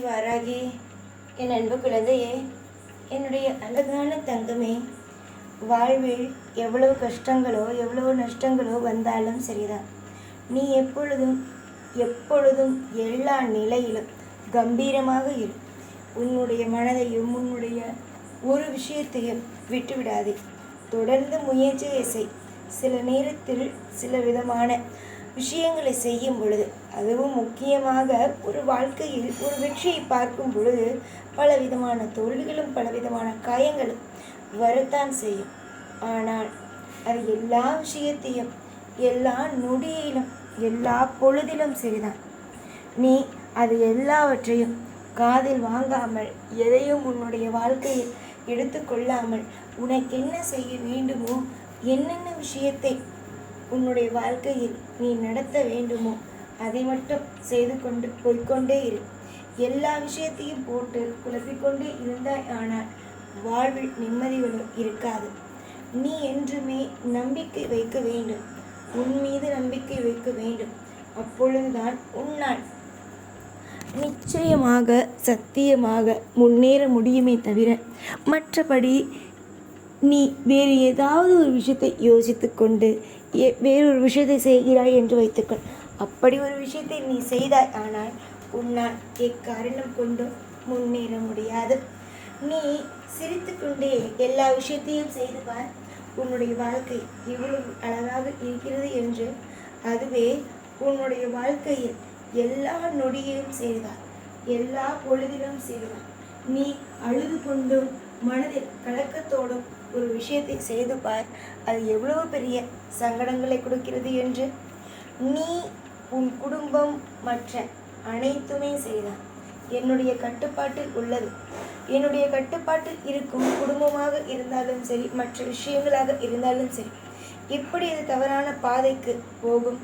வாராகி என் அன்பு குழந்தையே என்னுடைய அழகான தங்கமே வாழ்வில் எவ்வளவு கஷ்டங்களோ எவ்வளவு நஷ்டங்களோ வந்தாலும் சரிதான். நீ எப்பொழுதும் எப்பொழுதும் எல்லா நிலையிலும் கம்பீரமாக இரு. உன்னுடைய மனதையும் உன்னுடைய ஒரு விஷயத்தையும் விட்டுவிடாதே. தொடர்ந்து முயற்சியை செய். சில நேரத்தில் சில விதமான விஷயங்களை செய்யும் பொழுது அதுவும் முக்கியமாக ஒரு வாழ்க்கையில் ஒரு வெற்றியை பார்க்கும் பொழுது பல விதமான தோல்விகளும் பல விதமான காயங்களும் வரத்தான் செய்யும். ஆனால் அது எல்லா விஷயத்தையும் எல்லா நொடியிலும் எல்லா பொழுதிலும் சரிதான். நீ அது எல்லாவற்றையும் காதில் வாங்காமல் எதையும் உன்னுடைய வாழ்க்கையில் எடுத்துக்கொள்ளாமல் உனக்கு என்ன செய்ய வேண்டுமோ என்னென்ன விஷயத்தை உன்னுடைய வாழ்க்கையில் நீ நடத்த வேண்டுமோ அதை மட்டும் செய்து கொண்டு போய்கொண்டே இரு. எல்லா விஷயத்தையும் போட்டு குழப்பிக்கொண்டே இருந்தாய் ஆனால் வாழ்வில் நிம்மதிகளும் இருக்காது. நீ என்றுமே நம்பிக்கை வைக்க வேண்டும். உன் மீது நம்பிக்கை வைக்க வேண்டும். அப்பொழுதுதான் உன்னால் நிச்சயமாக சத்தியமாக முன்னேற முடியுமே தவிர மற்றபடி நீ வேறு ஏதாவது ஒரு விஷயத்தை யோசித்து கொண்டு வேறொரு விஷயத்தை செய்கிறாய் என்று வைத்துக்கொள். அப்படி ஒரு விஷயத்தை நீ செய்தாய் ஆனால் உன்னால் எக்காரணம் கொண்டும் முன்னேற முடியாது. நீ சிரித்துக்கொண்டே எல்லா விஷயத்தையும் செய்து பார். உன்னுடைய வாழ்க்கை இவ்வளவு அழகாக இருக்கிறது என்று அதுவே உன்னுடைய வாழ்க்கையில் எல்லா நொடியையும் செய்தார் எல்லா பொழுதிலும் செய்தார் நீ அழுது கொண்டும் மனதில் கலக்கத்தோடும் ஒரு விஷயத்தை செய்து பார். அது எவ்வளவு பெரிய சங்கடங்களை கொடுக்கிறது என்று. நீ உன் குடும்பம் மற்ற அனைத்துமே செய்தான் என்னுடைய கட்டுப்பாட்டில் உள்ளது. என்னுடைய கட்டுப்பாட்டில் இருக்கும் குடும்பமாக இருந்தாலும் சரி மற்ற விஷயங்களாக இருந்தாலும் சரி எப்படி இது தவறான பாதைக்கு போகும்.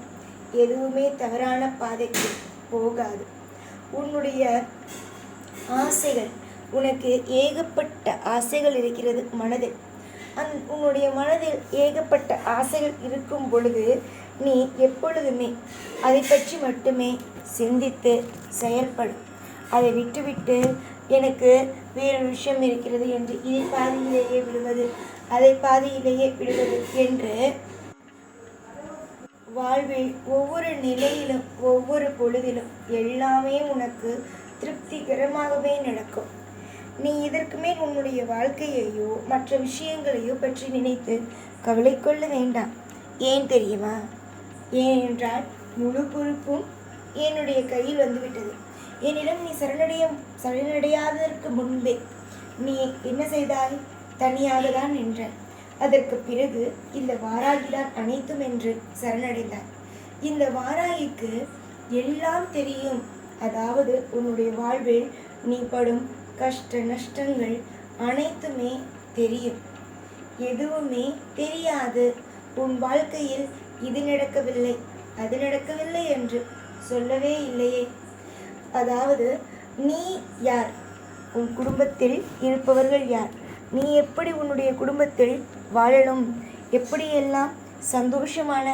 எதுவுமே தவறான பாதைக்கு போகாது. உன்னுடைய ஆசைகள் உனக்கு ஏகப்பட்ட ஆசைகள் இருக்கிறது மனதில். அந் உன்னுடைய மனதில் ஏகப்பட்ட ஆசைகள் இருக்கும் பொழுது நீ எப்பொழுதுமே அதை பற்றி மட்டுமே சிந்தித்து செயல்படும். அதை விட்டுவிட்டு எனக்கு வேறு விஷயம் இருக்கிறது என்று இதை பாதியிலேயே விடுவது அதை பாதியிலேயே விடுவது என்று வாழ்வில் ஒவ்வொரு நிலையிலும் ஒவ்வொரு பொழுதிலும் எல்லாமே உனக்கு திருப்திகரமாகவே நடக்கும். நீ இதற்கு மேல் உன்னுடைய வாழ்க்கையையோ மற்ற விஷயங்களையோ பற்றி நினைத்து கவலை கொள்ள வேண்டாம். ஏன் தெரியுமா? ஏனென்றால் முழு பொறுப்பும் என்னுடைய கையில் வந்துவிட்டது. என்னிடம் நீ சரணடைய சரணடையாததற்கு முன்பே நீ என்ன செய்தாய்? தனியாக தான் நின்றாய் அதற்கு பிறகு இந்த வாராகிதான் அனைத்தும் என்று சரணடைந்தார். இந்த வாராகிக்கு எல்லாம் தெரியும். அதாவது உன்னுடைய வாழ்வில் நீ படும் கஷ்ட நஷ்டங்கள் அனைத்துமே தெரியும். எதுவுமே தெரியாது. உன் வாழ்க்கையில் இது நடக்கவில்லை அது நடக்கவில்லை என்று சொல்லவே இல்லையே. அதாவது நீ யார்? உன் குடும்பத்தில் இருப்பவர்கள் யார்? நீ எப்படி உன்னுடைய குடும்பத்தில் வாழணும்? எப்படியெல்லாம் சந்தோஷமான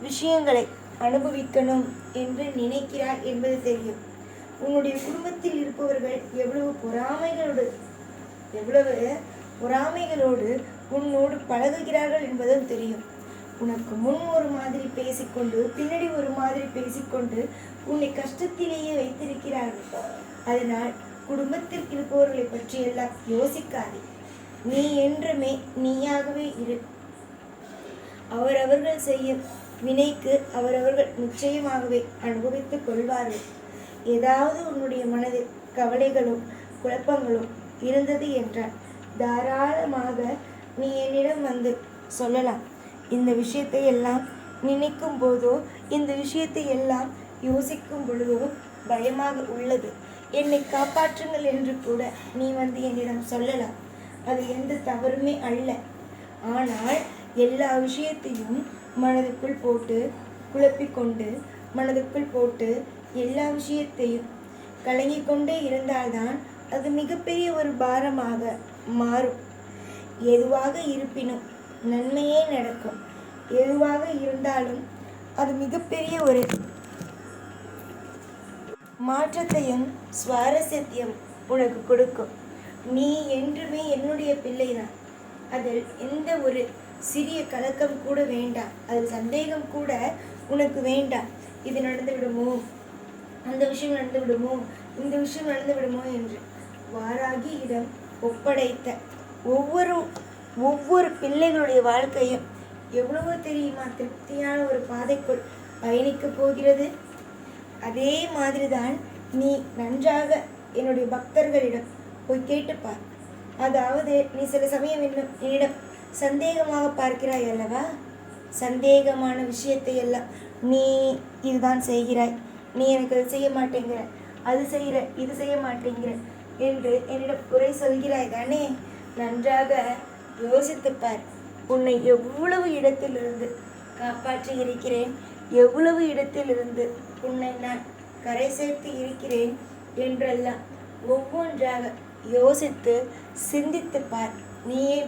விஷயங்களை அனுபவிக்கணும் என்று நினைக்கிறாய் என்பது தெரியும். உன்னுடைய குடும்பத்தில் இருப்பவர்கள் எவ்வளவு பொறாமைகளோடு எவ்வளவு பொறாமைகளோடு உன்னோடு பழகுகிறார்கள் என்பதும் தெரியும். உனக்கு முன் ஒரு மாதிரி பேசிக்கொண்டு பின்னாடி ஒரு மாதிரி பேசிக்கொண்டு உன்னை கஷ்டத்திலேயே வைத்திருக்கிறார்கள். அதனால் குடும்பத்தில் இருப்பவர்களை பற்றி எல்லாம் யோசிக்காதே. நீ என்றுமே நீயாகவே இரு. அவரவர்கள் செய்யும் வினைக்கு அவரவர்கள் நிச்சயமாகவே அனுபவித்துக் கொள்வார்கள். ஏதாவது உன்னுடைய மனதில் கவலைகளும் குழப்பங்களும் இருந்தது என்றால் தாராளமாக நீ என்னிடம் வந்து சொல்லலாம். இந்த விஷயத்தை எல்லாம் நினைக்கும் போதோ இந்த விஷயத்தை எல்லாம் யோசிக்கும் பொழுதோ பயமாக உள்ளது. என்னை காப்பாற்றுங்கள் என்று கூட நீ வந்து என்னிடம் சொல்லலாம். அது எந்த தவறுமே அல்ல. ஆனால் எல்லா விஷயத்தையும் மனதுக்குள் போட்டு குழப்பிக்கொண்டு மனதுக்குள் போட்டு எல்லா விஷயத்தையும் கலங்கிக் கொண்டே இருந்தால்தான் அது மிகப்பெரிய ஒரு பாரமாக மாறும். எதுவாக இருப்பினும் நன்மையே நடக்கும். எதுவாக இருந்தாலும் அது மிகப்பெரிய ஒரு மாற்றத்தையும் சுவாரஸ்யத்தையும் உனக்கு கொடுக்கும். நீ என்றுமே என்னுடைய பிள்ளைதான். அதில் எந்த ஒரு சிறிய கலக்கம் கூட வேண்டாம். அதில் சந்தேகம் கூட உனக்கு வேண்டாம். இது நடந்துவிடுமோ? அந்த விஷயம் நடந்து விடுமோ? இந்த விஷயம் நடந்து விடுமோ என்று வாராகியிடம் ஒப்படைத்த ஒவ்வொரு ஒவ்வொரு பிள்ளைகளுடைய வாழ்க்கையும் எவ்வளவோ தெரியுமா? திருப்தியான ஒரு பாதைக்குள் பயணிக்கப் போகிறது. அதே மாதிரிதான் நீ நன்றாக என்னுடைய பக்தர்களிடம் போய் கேட்டுப்பார் அதாவது நீ சில சமயம் இன்னும் என்னிடம் சந்தேகமாக பார்க்கிறாய் அல்லவா? சந்தேகமான விஷயத்தை எல்லாம் நீ இதுதான் செய்கிறாய். நீ எனக்கு அது செய்ய மாட்டேங்கிற. அது செய்கிற இது செய்ய மாட்டேங்கிற என்று என்னிடம் குறை சொல்கிறாய் தானே? நன்றாக யோசித்துப்பார். உன்னை எவ்வளவு இடத்திலிருந்து காப்பாற்றி இருக்கிறேன் எவ்வளவு இடத்திலிருந்து உன்னை நான் கரை சேர்த்து இருக்கிறேன் என்றெல்லாம் ஒவ்வொன்றாக யோசித்து சிந்தித்துப் பார் நீயே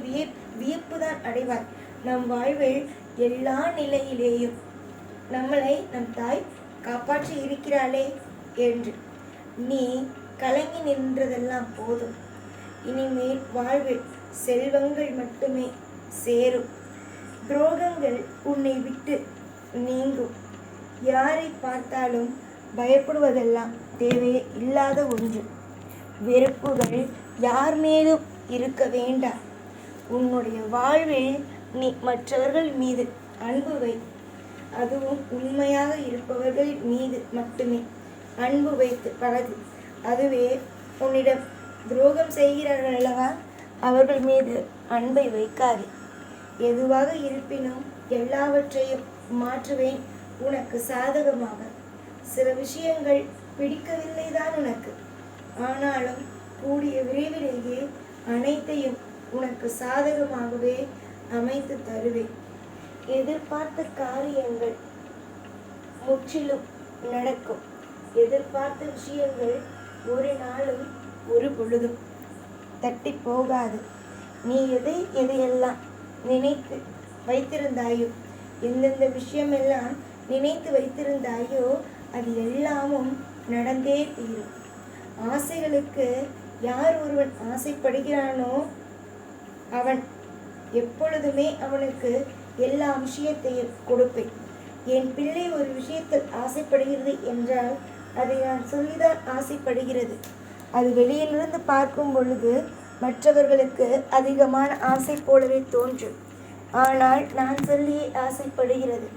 வியப்பு தான் அடைவாய். நம் வாழ்வில் எல்லா நிலையிலேயும் நம்மளை நம் தாய் காப்பாற்றி இருக்கிறாளே என்று. நீ கலங்கி நின்றதெல்லாம் போதும். இனிமேல் வாழ்வில் செல்வங்கள் மட்டுமே சேரும். துரோகங்கள் உன்னை விட்டு நீங்கும். யாரை பார்த்தாலும் பயப்படுவதெல்லாம் தேவையே இல்லாத ஒன்று. வெறுப்புகள் யார் மேலும் இருக்க வேண்டாம். உன்னுடைய வாழ்வில் நீ மற்றவர்கள் மீது அன்பு வை. அதுவும் உண்மையாக இருப்பவர்கள் மீது மட்டுமே. அன்பு வைத்து பழகு. அதுவே உன்னிடம் துரோகம் செய்கிறார்கள் அல்லவா? அவர்கள் மீது அன்பை வைக்காதே. எதுவாக இருப்பினும் எல்லாவற்றையும் மாற்றுவேன் உனக்கு சாதகமாக. சில விஷயங்கள் பிடிக்கவில்லை தான் உனக்கு. ஆனாலும் கூடிய விரைவிலேயே அனைத்தையும் உனக்கு சாதகமாகவே அமைத்து தருவேன். எதிர்பார்த்த காரியங்கள் முற்றிலும் நடக்கும். எதிர்பார்த்த விஷயங்கள் ஒரு நாளும் ஒரு பொழுதும் தட்டி போகாது. நீ எதை எதையெல்லாம் நினைத்து வைத்திருந்தாயோ எந்தெந்த விஷயமெல்லாம் நினைத்து வைத்திருந்தாயோ அது எல்லாமும் நடந்தே தீரும். ஆசைகளுக்கு யார் ஒருவன் ஆசைப்படுகிறானோ அவன் எப்பொழுதுமே அவனுக்கு எல்லா விஷயத்தையும் கொடுப்பேன். என் பிள்ளை ஒரு விஷயத்தில் ஆசைப்படுகிறது என்றால் அதை நான் சொல்லிதான் ஆசைப்படுகிறது. அது வெளியிலிருந்து பார்க்கும் பொழுது மற்றவர்களுக்கு அதிகமான ஆசை போலவே தோன்றும். ஆனால் நான் சொல்லியே ஆசைப்படுகிறது.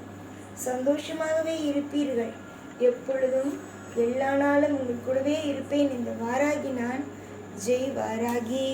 சந்தோஷமாகவே இருப்பீர்கள். எப்பொழுதும் எல்லா நாளும் உங்கள் கூடவே இருப்பேன் இந்த வாராகி நான் ஜெய் வாராகி.